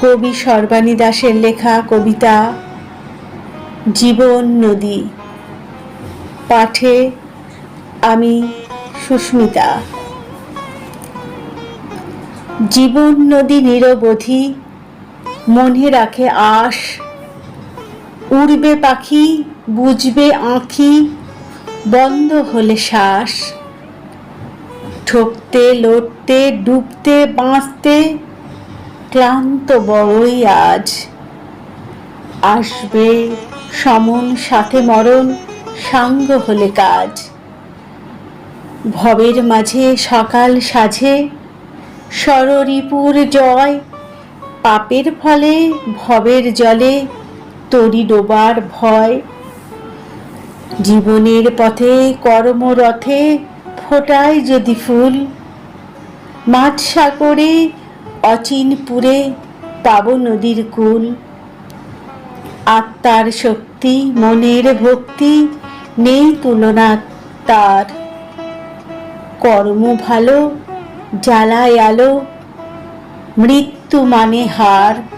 কবি সর্বাণী দাসের লেখা কবিতা জীবন নদী। পাঠে আমি সুস্মিতা। জীবন নদী নিরবধি, মনে রাখে আশ। উড়বে পাখি, বুঝবে আঁখি, বন্ধ হলে শ্বাস। ঠকতে, লড়তে, ডুবতে, বাঁচতে ক্লান্ত বড়ই আজ। আসবে সমন, সাথে মরণ, সাঙ্গ হলে কাজ। ভবের মাঝে সকাল সাঝে সররিপুর জয়। পাপের ফলে ভবের জলে তরি ডোবার ভয়। জীবনের পথে কর্মরথে ফোটায় যদি ফুল। মাঠ সাগরে অচিনপুরে পাব নদীর কুল। আত্মার শক্তি, মনের ভক্তি নেই তুলনা তার। কর্ম ভালো, জ্বালায় আলো, মৃত্যু মানে হার।